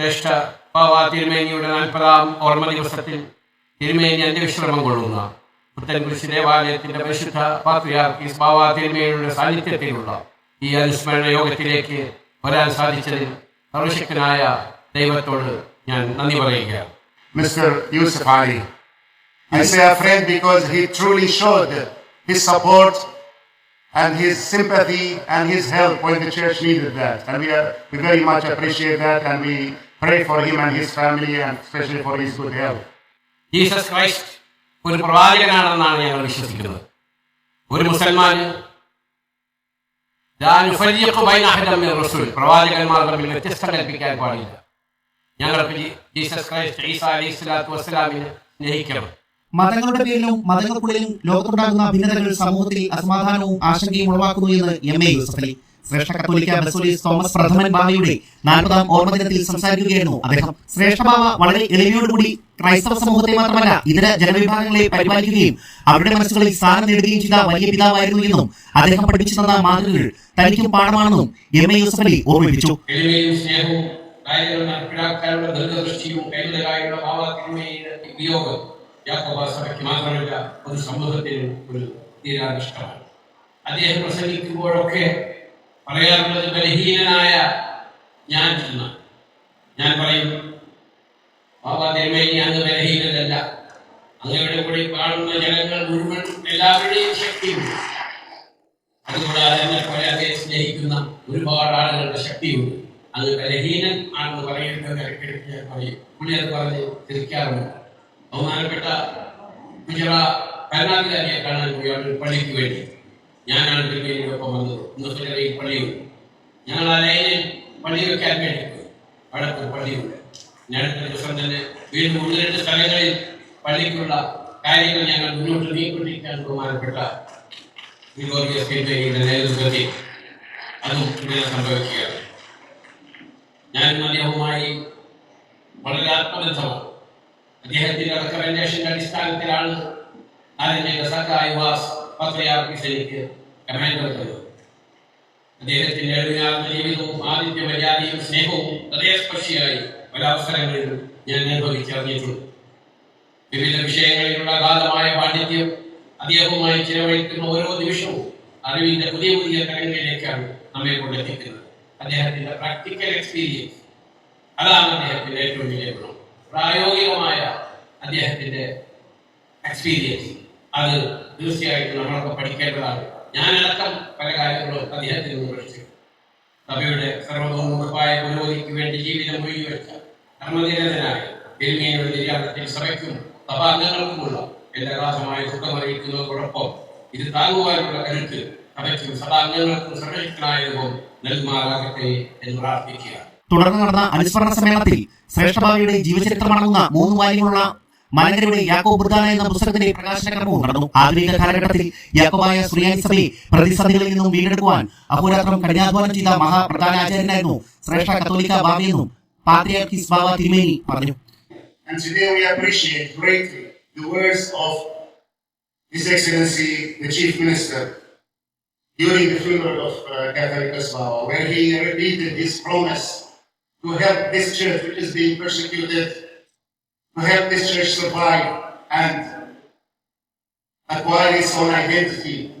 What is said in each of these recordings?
ശ്രേഷ്ഠ ബാബ തിരുമേനിയുടെ നാൽപ്പതാം ഓർമ്മ ദിവസത്തിൽ തിരുമേനി അന്ത്യവിശ്രമം കൊള്ളുന്ന പുത്തൻകുരിശ് ദേവാലയത്തിന്റെ പരിശുദ്ധ പാത്രിയാർക്കീസ് ബാബ തിരുമേനിയുടെ സാന്നിധ്യത്തിലുള്ള ഈ അനുസ്മരണ യോഗത്തിലേക്ക് വരാൻ സാധിച്ചതിൽ സർവശക്തനായ ദൈവത്തോട് ഞാൻ നന്ദി പറയുകയാണ് mister Yusuf Ali I say a friend because he truly showed his support and his sympathy and his help when the church needed that. And we, are, we very much appreciate that and we pray for him and his family and especially for his good health. Jesus Christ ഒരു പ്രവാചകനാണെന്നാണ് ഞങ്ങൾ വിശ്വസിക്കുന്നത്. ഒരു മുസൽമാന് പ്രവാചകന്മാർ തമ്മിൽ വ്യത്യസ്തം കൽപ്പിക്കാൻ പാടില്ല. ഞങ്ങൾക്ക് ജീസസ് ക്രൈസ്റ്റ് ഈസ അലൈഹി സ്വലാത്തു വസ്സലാമിനെ സ്നേഹിക്കണം. മതങ്ങളുടെ പേരിലും മതങ്ങൾക്കുള്ളിലും ലോകത്തുണ്ടാകുന്ന ഭിന്നതകൾ സമൂഹത്തിൽ അസമാധാനവും ആശങ്കയും ഉളവാക്കുന്നു എന്ന് എം എ യൂസഫ് അലി. ശ്രേഷ്ഠ കത്തോലിക്ക ബസോലിസ് തോമസ് പ്രഥമൻ ബാവയുടെ നാൽപ്പതാം ഓർമ്മദിനത്തിൽ സംസാരിക്കുകയായിരുന്നു അദ്ദേഹം. ശ്രേഷ്ഠ ബാവ വളരെ എളിമയോടുകൂടി ക്രൈസ്തവ സമൂഹത്തെ മാത്രമല്ല ഇതര ജനവിഭാഗങ്ങളെ പരിപാലിക്കുകയും അവരുടെ മനസ്സുകളിൽ സ്ഥാനം നേടുകയും ചെയ്ത വലിയ പിതാവായിരുന്നു എന്നും അദ്ദേഹം പഠിപ്പിച്ചു തന്ന മാതൃകകൾ തനിക്കും പാഠമാണെന്നും എം എ യൂസഫ് അലി ഓർമ്മിപ്പിച്ചു മാത്രമല്ല ഒരു സമൂഹത്തിന് ഒരു തീരാനിഷ്ടമാണ്. അദ്ദേഹം പ്രസംഗിക്കുമ്പോഴൊക്കെ പറയാറുള്ളത് ബലഹീനനായ ഞാൻ എന്ന? ഞാൻ പറയും ബാബാ തിരുമേനി അങ്ങ് ബലഹീനരല്ല അങ്ങയുടെ കൂടി കാണുന്ന ജനങ്ങൾ മുഴുവൻ എല്ലാവരുടെയും ശക്തിയുണ്ട്. അതുകൂടാതെ എന്നെ പോലെ അതേ സ്നേഹിക്കുന്ന ഒരുപാട് ആളുകളുടെ ശക്തിയുണ്ട്. അത് ബലഹീനൻ ആണെന്ന് പറയുന്നത് ഇടയ്ക്കിടയ്ക്ക് ഞാൻ പറയും. പുള്ളി അത് പറഞ്ഞ് തിരിക്കാറുണ്ട് ബഹുമാനപ്പെട്ട ഗുജറാ ഭരണാധികാരിയെ കാണാൻ പോയി അവർ പള്ളിക്ക് വേണ്ടി. ഞാനാണ് തിരുമേനിയോടൊപ്പം വന്നത് മുസ്ലിം പള്ളിയുണ്ട്. ഞങ്ങൾ ആ ലൈനിൽ പള്ളി വെക്കാൻ വേണ്ടി പോയി ഒരു പള്ളിയുണ്ട്. ഞാൻ ദിവസം തന്നെ വീണ്ടും ഒന്ന് രണ്ട് സ്ഥലങ്ങളിൽ പള്ളിക്കുള്ള കാര്യങ്ങൾ ഞങ്ങൾ മുന്നോട്ട് നീക്കൊണ്ടിരിക്കാൻ ബഹുമാനപ്പെട്ട നേതൃത്വത്തിൽ അതും ഇങ്ങനെ സംഭവിക്കുകയാണ്. ഞാനും അദ്ദേഹവുമായി വളരെ ആത്മബന്ധമാണ്. അദ്ദേഹത്തിന്റെ റെക്കമെൻഡേഷന്റെ അടിസ്ഥാനത്തിലാണ് ആരഞ്ജക സക്കായ് വാസ് പത്രയാർക്കിസ് എനിക്ക് തന്നത് അദ്ദേഹത്തിന്റെ എളിമയാർന്ന ജീവിതവും ആദിത്യ മര്യാദയും സ്നേഹവും ഹൃദയസ്പർശിയായി പല അവസരങ്ങളിലും ഞാൻ അനുഭവിച്ചറിഞ്ഞിട്ടുണ്ട് വിവിധ വിഷയങ്ങളിലുള്ള അഗാധമായ പാണ്ഡിത്യം അദ്ദേഹവുമായി ചിലവഴിക്കുന്ന ഓരോ നിമിഷവും അറിവിന്റെ പുതിയ പുതിയ തലങ്ങളിലേക്കാണ് നമ്മെ കൊണ്ടെത്തിക്കുന്നത്. അദ്ദേഹത്തിന്റെ പ്രാക്ടിക്കൽ എക്സ്പീരിയൻസ് അതാണ് അദ്ദേഹത്തിന്റെ ഏറ്റവും വലിയ ഗുണം. പ്രായോഗികമായ അദ്ദേഹത്തിന്റെ എക്സ്പീരിയൻസ് അത് തീർച്ചയായിട്ടും നമ്മളൊക്കെ പഠിക്കേണ്ടതാണ്. ഞാനടക്കം പല കാര്യങ്ങളും അദ്ദേഹത്തിൽ നിന്ന് പഠിച്ചു സഭയുടെ പുരോഗതിക്ക് വേണ്ടി ജീവിതം ഒഴിഞ്ഞുവെച്ച കർമ്മനിരതനായ തിരുമേനിയുടെ നിര്യാണത്തിൽ സഭയ്ക്കും സഭാംഗങ്ങൾക്കുമുള്ള എന്റെ അഗാധമായ സുഖം അറിയിക്കുന്നതോടൊപ്പം ഇത് താങ്ങുവാനുള്ള കരുത്ത് സഭയ്ക്കും സഭാംഗങ്ങൾക്കും സർവശക്തനായതും നൽകുമാറാകട്ടെ എന്ന് പ്രാർത്ഥിക്കുക തുടർന്ന് നടന്ന അനുസ്മരണ സമ്മേളനത്തിൽ ശ്രേഷ്ഠഭാവിയുടെ ജീവചരിത്രമടങ്ങുന്ന മൂന്ന് വാല്യങ്ങളുള്ള മലങ്കരയുടെ യാക്കോ ബുർദാന എന്ന പുസ്തകത്തിന്റെ പ്രകാശന കർമ്മവും നടന്നു ആധുനിക കാലഘട്ടത്തിൽ യാക്കോബായ സുറിയാനി സഭയെ പ്രതിസന്ധികളിൽ നിന്നും വീണ്ടെടുക്കുവാൻ അഹോരാത്രം കഠിനാധ്വാനം ചെയ്ത മഹാപ്രധാന ആചാര്യനായിരുന്നു ശ്രേഷ്ഠ കത്തോലിക്ക ബാവയെന്നും പാത്രിയാർക്കീസ് ബാവ തിരുമേനി പറഞ്ഞു And today we appreciate greatly the words of His Excellency the Chief Minister during the funeral of uh, Catholicus Baba, where he repeated his promise to help this church which is being persecuted, to help this church survive and acquire its own identity.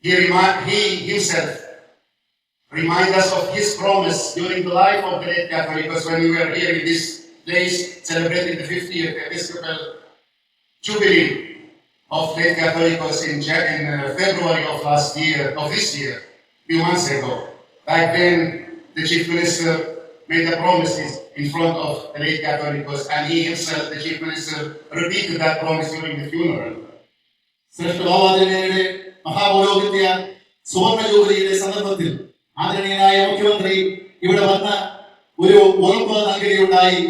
He, remi- he himself remind us of his promise during the life of the late Catholicus when we were here in this place celebrating the 50th Episcopal Jubilee of late Catholicus in, in uh, February of last year, of this year, few months ago. Back then, the Chief Minister made the promises in front of the late Catholicos, and he himself, the Chief Minister, repeated that promise during the funeral. ശ്രേഷ്ഠഭാവാചാര്യയുടെ മഹാപൗരോഹിത്യ സുവർണ ജൂബിലിയുടെ സന്ദർഭത്തിൽ ആദരണീയനായ മുഖ്യമന്ത്രി ഇവിടെ വന്ന ഒരു ഉറപ്പ് നൽകുകയുണ്ടായി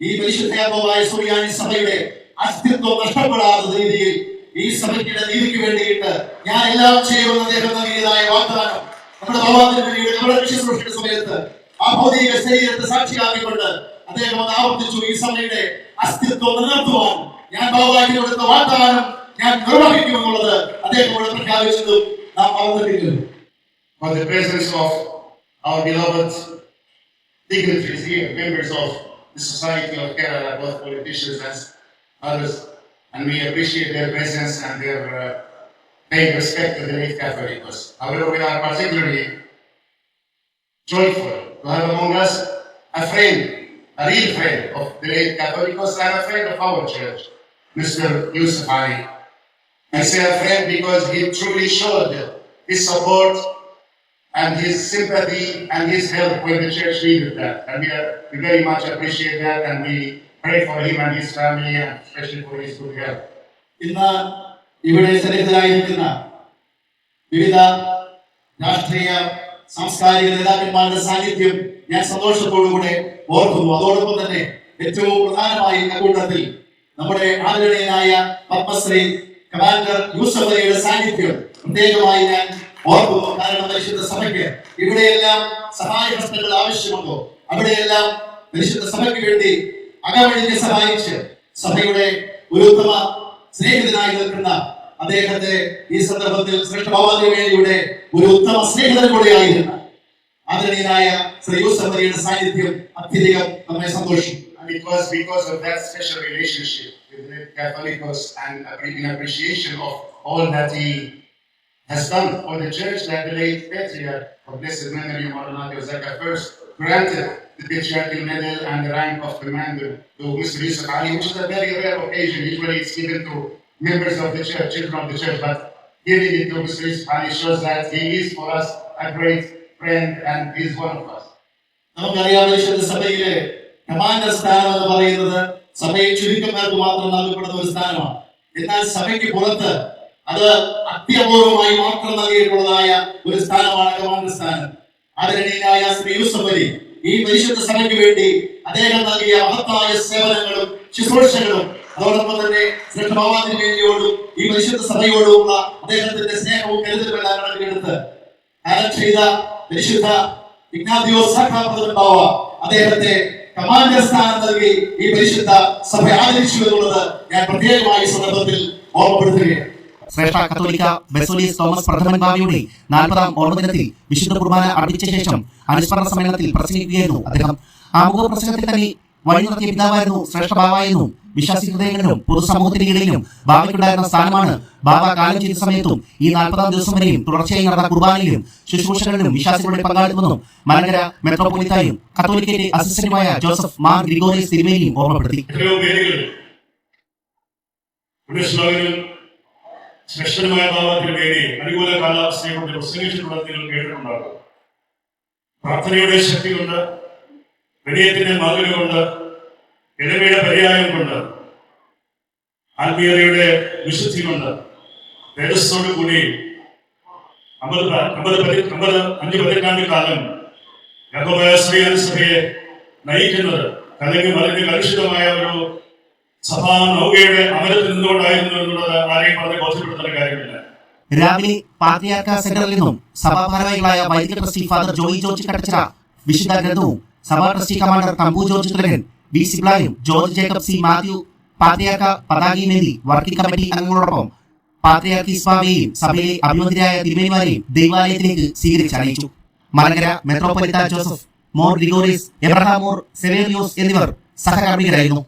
ഈ പരിശുദ്ധയാപമായ സുറിയാനി സഭയുടെ അസ്തിത്വം നഷ്ടപ്പെടാത്ത രീതിയിൽ ഈ സഭയ്ക്കിടെ നീതിക്ക് വേണ്ടിയിട്ട് ഞാൻ എല്ലാം ചെയ്യുമെന്ന് അദ്ദേഹം നൽകിയതായ വാഗ്ദാനം നമ്മുടെ ഭഗവാന്റെ നമ്മുടെ വിശ്വസൃഷ്ടിയുടെ സമയത്ത് ആ ഭൗതിക ശരീരത്തെ സാക്ഷിയാക്കിക്കൊണ്ട് അദ്ദേഹം ഒന്ന് ആവർത്തിച്ചു ഈ സഭയുടെ അസ്തിത്വം നിലനിർത്തുവാൻ ഞാൻ ഭഗവാന്റെ കൊടുത്ത വാഗ്ദാനം ഞാൻ നിർവഹിക്കുമെന്നുള്ളത് അദ്ദേഹം ഇവിടെ പ്രഖ്യാപിച്ചതും നാം മറന്നിട്ടില്ല For the presence of our beloved dignitaries here, members of the Society of Kerala, both politicians and others, and we appreciate their presence and their uh, paying respect to the late Catholicos. However, we are particularly joyful to have among us a friend, a real friend of the late Catholicos and a friend of our church, Mr. Yusuf Ali. I say a friend because he truly showed his support and his sympathy and his help when the church needed that. And we, are, we very much appreciate that and we pray for him and his family and especially for his good health. ഇന്ന് ഇവിടെ സന്നിഹിതരായിരിക്കുന്ന വിവിധ രാഷ്ട്രീയ സാംസ്കാരിക നേതാക്കന്മാരുടെ സാന്നിധ്യം ഞാൻ സന്തോഷത്തോടുകൂടെ ഓർക്കുന്നു. അതോടൊപ്പം തന്നെ ഏറ്റവും പ്രധാനമായി അക്കൂട്ടത്തിൽ നമ്മുടെ ആദരണീയനായ പത്മശ്രീ കമാൻഡർ യൂസഫ് അലിയുടെ സാന്നിധ്യം പ്രത്യേകമായി ഞാൻ ഓർക്കുന്നു. കാരണം പരിശുദ്ധ സഭയ്ക്ക് ഇവിടെയെല്ലാം സഹായ ഹസ്തങ്ങൾ ആവശ്യമുണ്ടോ? അവിടെയെല്ലാം പരിശുദ്ധ സഭയ്ക്ക് വേണ്ടി അകമഴിഞ്ഞ് സഹായിച്ച് സഭയുടെ ഒരു ഉത്തമ സ്നേഹിതനായി നിൽക്കുന്ന അദ്ദേഹത്തെ ഈ സന്ദർഭത്തിൽ ശ്രേഷ്ഠഭാവാദിവേദിയുടെ ഒരു ഉത്തമ സ്നേഹിതൻ കൂടെയായിരുന്ന ആദരണീയനായ ശ്രീ യൂസഫ് അലിയുടെ സാന്നിധ്യം അത്യധികം നമ്മെ സന്തോഷിക്കും And it was because of that special relationship with the Catholicos and appre- in appreciation of all that he has done for the church that the late patriarch of blessed memory Maranatha Zaka first granted the patriarchal medal and the rank of commander to Mr. Yusuf Ali, which is a very rare occasion. Usually it's given to members of the church, children of the church, but giving it to Mr. Yusuf Ali shows that he is for us a great friend and he is one of us. നമുക്കറിയാം വിശുദ്ധ സഭയിലെ commander സ്ഥാനം എന്ന് പറയുന്നത് സഭയിൽ ചുരുക്കം പേർക്ക് മാത്രം നൽകപ്പെടുന്ന ഒരു സ്ഥാനമാണ് എന്നാൽ സഭയ്ക്ക് പുറത്ത് അത് അത്യപൂർവമായി മാത്രം നൽകിയിട്ടുള്ളതായ ഒരു സ്ഥാനമാണ് കമാൻഡർ സ്ഥാനം ആദരണീയനായ ശ്രീ യൂസഫ് അലി ഈ പരിശുദ്ധ സഭയ്ക്ക് വേണ്ടി അദ്ദേഹം നൽകിയ മഹത്തായ സേവനങ്ങളും ശുശ്രൂഷകളും അതോടൊപ്പം തന്നെ ശ്രീഭവാദിനിയോടും ഈ പരിശുദ്ധ സഭയോടുമുള്ള അദ്ദേഹത്തിന്റെ സ്നേഹവും കരുതലുമെല്ലാം കണക്കിലെടുത്ത് അദ്ദേഹത്തെ കമാൻഡർ സ്ഥാനം നൽകി ഈ പരിശുദ്ധ സഭ ആദരിച്ചു എന്നുള്ളത് ഞാൻ പ്രത്യേകമായി സന്ദർഭത്തിൽ ഓർമ്മപ്പെടുത്തുകയാണ്. തോമസ് ഓർമ്മദിനത്തിൽ വിശുദ്ധ കുർബാന അർപ്പിച്ച ശേഷം അനുസ്മരണ സമ്മേളനത്തിൽ പ്രസംഗിക്കുകയായിരുന്നു അദ്ദേഹം. ആമുഖ പ്രസംഗത്തിൽ തന്നെ വഴി നടത്തിയ പിതാവായിരുന്നു ശ്രേഷ്ഠ ബാവായെന്നും വിശ്വാസി ഹൃദയങ്ങളിലും പൊതുസമൂഹത്തിന്റെ ഇടയിലും ബാവയ്ക്കുണ്ടായിരുന്ന സ്ഥാനമാണ് ബാബ കാലം ചെയ്ത സമയത്തും ഈ നാൽപ്പതാം ദിവസം വരെയും തുടർച്ചയായി നടന്ന കുർബാനയിലും ശുശ്രൂഷകളിലും വിശ്വാസികളുടെ പങ്കാളിത്തമെന്നും മലങ്കര മെത്രോപൊലിത്തായും കത്തോലിക്കന്റെ അസിസ്റ്റന്റുമായ ജോസഫ് മാർ ഗ്രിഗോറിയസ് തിരുമേനിയും ഓർമ്മപ്പെടുത്തി. കേട്ടിട്ടുണ്ടാകും. പ്രാർത്ഥനയുടെ ശക്തി കൊണ്ട് വിനയത്തിന്റെ മാധുര്യ കൊണ്ട് എളിമയുടെ പര്യായം കൊണ്ട് ആത്മീയതയുടെ വിശുദ്ധി കൊണ്ട് തേജസ്സോട് കൂടി അമ്പത് പ- അമ്പത് പതി- അമ്പത് അഞ്ച് പതിറ്റാണ്ട് കാലം സഭയെ നയിക്കുന്നത് കലങ്ങി വളരെ കലുഷിതമായ ഒരു സഭാ നൗകയുടെ അമരത്തിൽ നിന്നുകൊണ്ടായിരുന്നു എന്നുള്ളത് ആരെയും പറഞ്ഞ് ബോധ്യപ്പെടുത്തേണ്ട കാര്യമില്ല. രാവിലെ പാത്രിയാർക്ക സെന്ററിൽ നിന്നും സഭാ ഭാരവാഹികളായ വൈദിക trustee father Joy George Kattachira വിശുദ്ധ ഗ്രന്ഥവും സഭാ commander Thampu George Thulakan V സിബ്ലായും George Jacob C Mathew പാത്രിയാർക്ക പതാകയുമേന്തി വർക്കിംഗ് കമ്മിറ്റി അംഗങ്ങളോടൊപ്പം പാത്രിയാക്കി സ്വാമിയെയും സഭയിലെ അഭിമന്യരായ തിരുമേനിമാരെയും ദൈവാലയത്തിലേക്ക് സ്വീകരിച്ച് മലങ്കര മെത്രോപൊലിത്ത ജോസഫ് മോർ ഡിഗോറിസ് എബ്രഹാം മോർ സെവേറിയോസ് എന്നിവർ സഹകാർമ്മികരായിരുന്നു